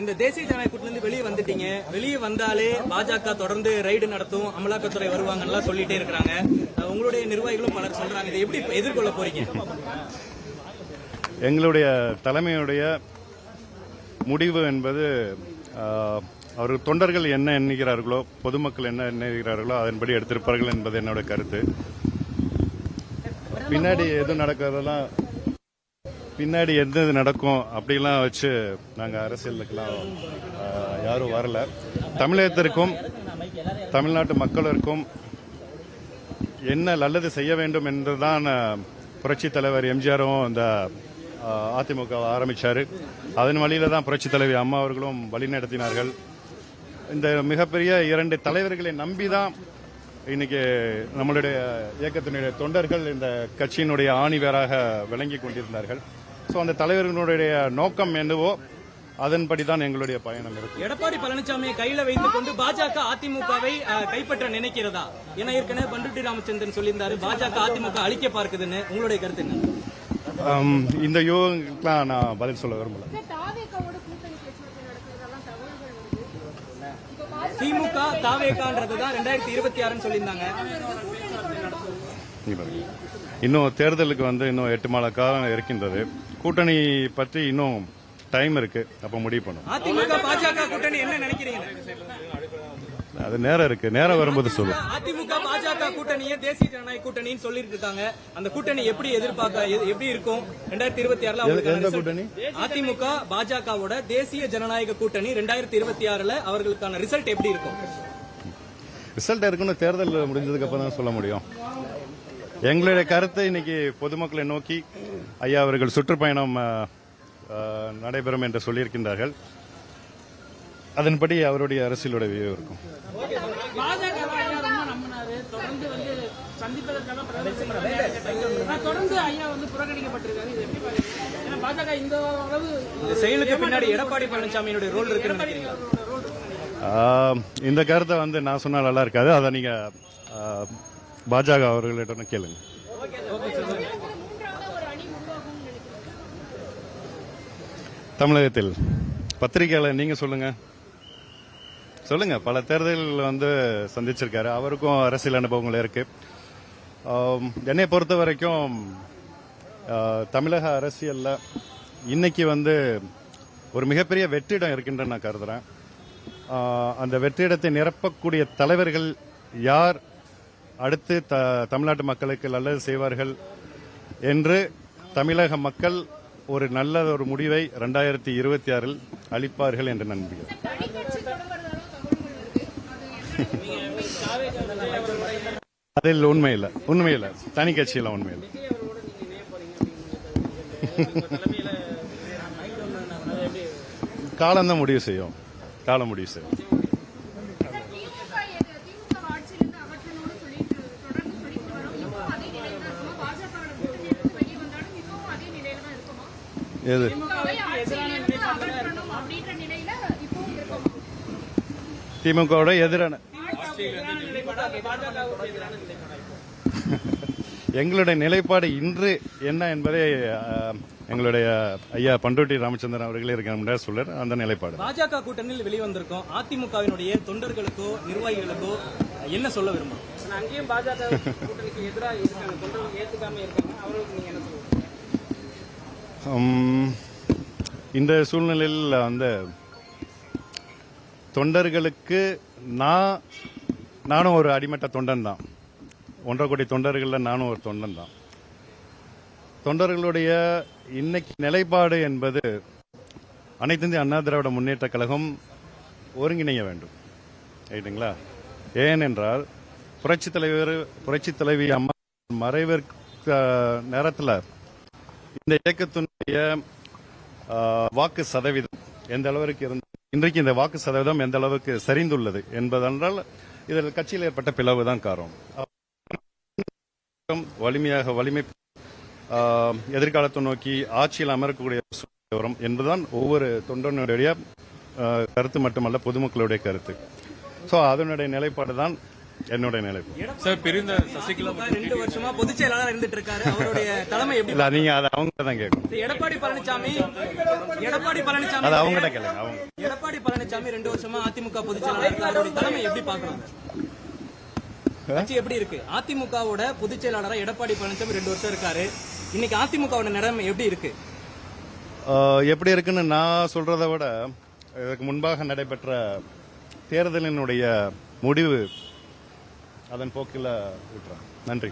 இந்த தேசிய ஜனநாயக கூட்டிலிருந்து வெளியே வந்துட்டீங்க. வெளியே வந்தாலே பாஜக தொடர்ந்து ரைடு நடத்தும் அமலாக்கத்துறை வருவாங்கன்னா சொல்லிட்டே இருக்கிறாங்க. உங்களுடைய நிர்வாகிகளும் பலர் சொல்றாங்க. இதை எப்படி எதிர்கொள்ள போறீங்க? எங்களுடைய தலைமையுடைய முடிவு என்பது அவர்கள் தொண்டர்கள் என்ன எண்ணுகிறார்களோ பொதுமக்கள் என்ன எண்ணுகிறார்களோ அதன்படி எடுத்திருப்பார்கள் என்பது என்னோட கருத்து. பின்னாடி எதுவும் நடக்கிறதெல்லாம் பின்னாடி எந்த இது நடக்கும் அப்படிலாம் வச்சு நாங்கள் அரசியலுக்கெல்லாம் யாரும் வரல. தமிழகத்திற்கும் தமிழ்நாட்டு மக்களுக்கும் என்ன நல்லது செய்ய வேண்டும் என்றுதான் புரட்சி தலைவர் எம்ஜிஆரும் இந்த அதிமுக ஆரம்பித்தார் அதன் வழியில் தான் புரட்சி தலைவி அம்மா அவர்களும் வழிநடத்தினார்கள் இந்த மிகப்பெரிய இரண்டு தலைவர்களை நம்பி தான் இன்னைக்கு நம்மளுடைய இயக்கத்தினுடைய தொண்டர்கள் இந்த கட்சியினுடைய ஆணிவேராக விளங்கி கொண்டிருந்தார்கள். ஸோ அந்த தலைவர்களுடைய நோக்கம் என்னவோ அதன்படி தான் எங்களுடைய பயணம் இருக்கும் எடப்பாடி பழனிசாமியை கையில வைத்துக் கொண்டு பாஜக அதிமுகவை கைப்பற்ற நினைக்கிறதா? ஏன்னா ஏற்கனவே பண்டுட்டி ராமச்சந்திரன் சொல்லியிருந்தாரு பாஜக அதிமுக அழிக்க பார்க்குதுன்னு. உங்களுடைய கருத்து என்ன? இந்த யோகங்களுக்கெல்லாம் நான் பதில் சொல்ல விரும்பல. திமுக தாவேகான்றது தான் ரெண்டாயிரத்தி இருபத்தி ஆறுன்னு சொல்லியிருந்தாங்க. இன்னும் தேர்தலுக்கு வந்து இன்னும் எட்டு மாத காலம் இருக்கின்றது. கூட்டணி பற்றி இன்னும் டைம் இருக்கு. அப்ப முடிவு பண்ணும் பாஜக கூட்டணி என்ன நினைக்கிறீங்க? அது நேரம் இருக்கு. நேரம் வரும்போது சொல்லும் அதிமுக பாஜக கூட்டணியை தேசிய ஜனநாயக கூட்டணின்னு சொல்லிட்டு இருக்காங்க. அந்த கூட்டணி எப்படி எதிர்பார்க்க எப்படி இருக்கும்? ரெண்டாயிரத்தி இருபத்தி ஆறுல கூட்டணி? அதிமுக பாஜகவோட தேசிய ஜனநாயக கூட்டணி ரெண்டாயிரத்தி இருபத்தி ஆறுல அவர்களுக்கான ரிசல்ட் எப்படி இருக்கும்? ரிசல்ட் இருக்குன்னு தேர்தல் முடிஞ்சதுக்கு அப்புறம் தான் சொல்ல முடியும். எங்களுடைய கருத்தை இன்னைக்கு பொதுமக்களை நோக்கி ஐயா அவர்கள் சுற்றுப்பயணம் நடைபெறும் என்று சொல்லியிருக்கின்றார்கள். அதன்படி அவருடைய அரசியலுடைய வியூ இருக்கும். இந்த கருத்தை வந்து நான் சொன்னா நல்லா இருக்காது. அதை நீங்க பாஜக அவர்களிடம் கேளுங்க. தமிழகத்தில் பத்திரிகையாளர் நீங்க சொல்லுங்க. சொல்லுங்க பல தேர்தல்கள் வந்து சந்திச்சிருக்காரு. அவருக்கும் அரசியல் அனுபவங்கள் இருக்கு. என்னை பொறுத்த வரைக்கும் தமிழக அரசியலில் இன்னைக்கு வந்து ஒரு மிகப்பெரிய வெற்றிடம் இருக்குன்ற நான் கருதுறேன். அந்த வெற்றிடத்தை நிரப்பக்கூடிய தலைவர்கள் யார் அடுத்து த- தமிழ்நாட்டு மக்களுக்கு நல்லது செய்வார்கள் என்று தமிழக மக்கள் ஒரு நல்ல ஒரு முடிவை ரெண்டாயிரத்தி இருபத்தி ஆறில் அளிப்பார்கள் என்று நம்புகிறேன். அதில் உண்மை இல்லை. உண்மை இல்லை. தனி கட்சியில் உண்மை இல்லை. காலம் தான் முடிவு செய்யும். காலம் முடிவு செய்யும் திமுக எது- திமுக ஆட்சியிலிருந்து அகற்றணும்னு சொல்லிட்டு தொடர்ந்து சொல்லிட்டு வரோம் இப்போ அதே நிலையில தான் இருக்குமா பாஜக வெளியே வந்தாலும் இப்பவும் அதே நிலையில தான் இருக்குமா எது? திமுகவோட எதிரான எங்களுடைய நிலைப்பாடு இன்று என்ன என்பதை எங்களுடைய ஐயா பண்ருட்டி ராமச்சந்திரன் அவர்களே இருக்க சொல்றார். அந்த நிலைப்பாடு. பாஜக கூட்டணியில் வெளிவந்திருக்கோம் அதிமுகவினுடைய தொண்டர்களுக்கோ நிர்வாகிகளுக்கோ என்ன சொல்ல விரும்பும் அங்கேயும் பாஜக கூட்டணிக்கு எதிராக இருக்காங்க. தொண்டர்கள் ஏத்துக்காம இருக்காங்க. அவர்களுக்கு நீங்க என்ன சொல்லுங்க இந்த சூழ்நிலையில் வந்து தொண்டர்களுக்கு நான் நானும் ஒரு அடிமட்ட தொண்டன் தான் ஒன்றரை கோடி தொண்டர்களில் நானும் ஒரு தொண்டன் தான் தொண்டர்களுடைய இன்னைக்கு நிலைப்பாடு என்பது அனைத்து இந்திய அண்ணா திராவிட முன்னேற்ற கழகம் ஒருங்கிணைய வேண்டும். ரைட்டுங்களா ஏனென்றால் புரட்சி தலைவர் புரட்சி தலைவி அம்மா மறைவிற்கு நேரத்தில் இந்த இயக்கத்தினுடைய வாக்கு சதவீதம் எந்த அளவிற்கு இருந்த இன்றைக்கு இந்த வாக்கு சதவீதம் எந்த அளவுக்கு சரிந்துள்ளது என்பதென்றால் இதில் கட்சியில் ஏற்பட்ட பிளவு தான் காரணம். வலிமையாக வலிமை எதிர்காலத்தை நோக்கி ஆட்சியில் அமரக்கூடிய வரும் என்பதுதான் ஒவ்வொரு தொண்டனுடைய கருத்து மட்டுமல்ல பொதுமக்களுடைய கருத்து. ஸோ அதனுடைய நிலைப்பாடு தான் என்னுடைய நிலைப்பு சார் பிரிந்த சசிகலா ரெண்டு வருஷமா பொதுச் செயலாளர் இருந்துட்டு இருக்காரு அவருடைய தலைமை எப்படி? இல்ல நீங்க அதை அவங்க தான் கேட்கணும். எடப்பாடி பழனிசாமி எடப்பாடி பழனிசாமி அது அவங்ககிட்ட கேளுங்க அவங்க. எடப்பாடி பழனிசாமி ரெண்டு வருஷமா அதிமுக பொதுச் செயலாளர் அவருடைய தலைமை எப்படி பாக்குறாங்க கட்சி எப்படி இருக்கு? அதிமுகவோட பொதுச் செயலாளரா எடப்பாடி பழனிசாமி ரெண்டு வருஷம் இருக்காரு. இன்னைக்கு அதிமுகவோட நிலைமை எப்படி இருக்கு? ஆஹ் எப்படி இருக்குன்னு நான் சொல்றதை விட இதற்கு முன்பாக நடைபெற்ற தேர்தலினுடைய முடிவு அதன் போக்கில் விட்டுறாங்க நன்றி.